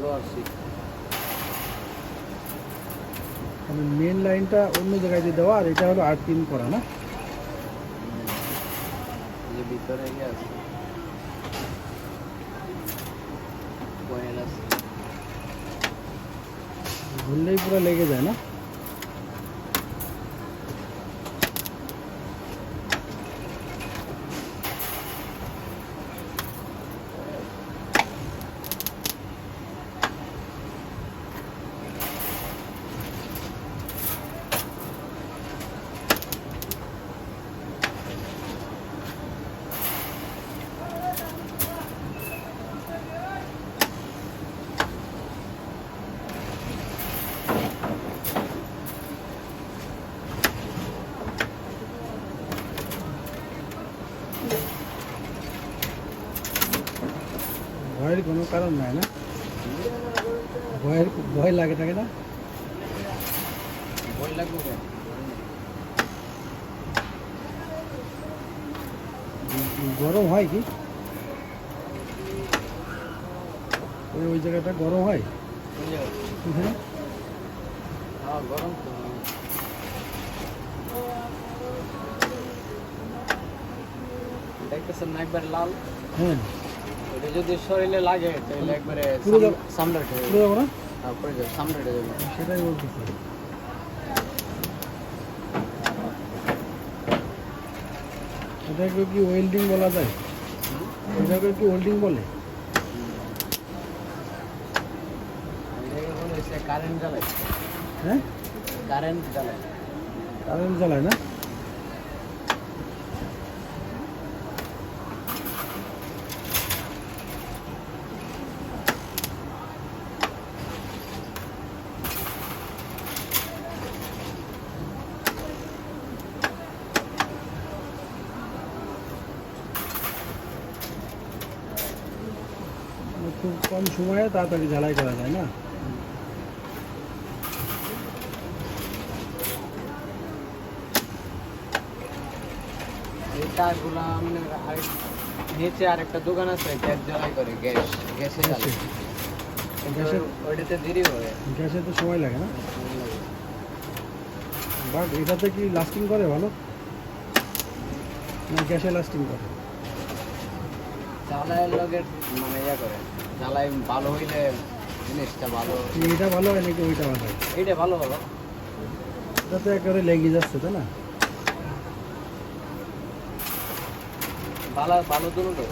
Lower seat মানে main লাইনটা অন্য জায়গায় দিয়ে দেওয়া আর এটা হলো আট পিন করা না যে ভিতরে গিয়ে আছে কয়েল আছে ঘুরলেই পুরো লেগে যায় না ভয়ের কোনো কারণ নাই না ভয়ের ভয় লাগে থাকে না বই লাগবে কেন? গরম হয় কি ওই ওই জায়গাটা গরম হয় কোন জায়গায়? এখানে হ্যাঁ গরম তো দেখতেছেন না একবার লাল হ্যাঁ এটা যদি শরীরে লাগে তাহলে একবারে সামলাট হয়ে যাব। যাবে সামলাট হয়ে যাবে সেটাই বলতেছি। এটাকে কি ওয়েল্ডিং বলা যায়? এটাকে কি ওয়েল্ডিং বলে? কারেন্ট জ্বালায়। হ্যাঁ? কারেন্ট জ্বালায়। কারেন্ট জ্বালায় না? খুব কম সময়ে তাড়াতাড়ি ঝালাই করা যায় না? তারগুলো মানে আরেক নিচে আরেকটা দোকান আছে গ্যাস জ্বালাই করে গ্যাস গ্যাসে ওইটাতে দেরি হয় গ্যাসে তো সময় লাগে না? বাট এটাতে কি লাস্টিং করে ভালো? না গ্যাসে লাস্টিং করে? জ্বালায়ের মানে ইয়া করে। জ্বালাই ভালো হইলে জিনিসটা ভালো। এটা ভালো হয় নাকি ওইটা ভালো হয়? এইটা ভালো হলো। এটা তো একেবারে লেগে যাচ্ছে তাই না? ভালো ভালো দুটো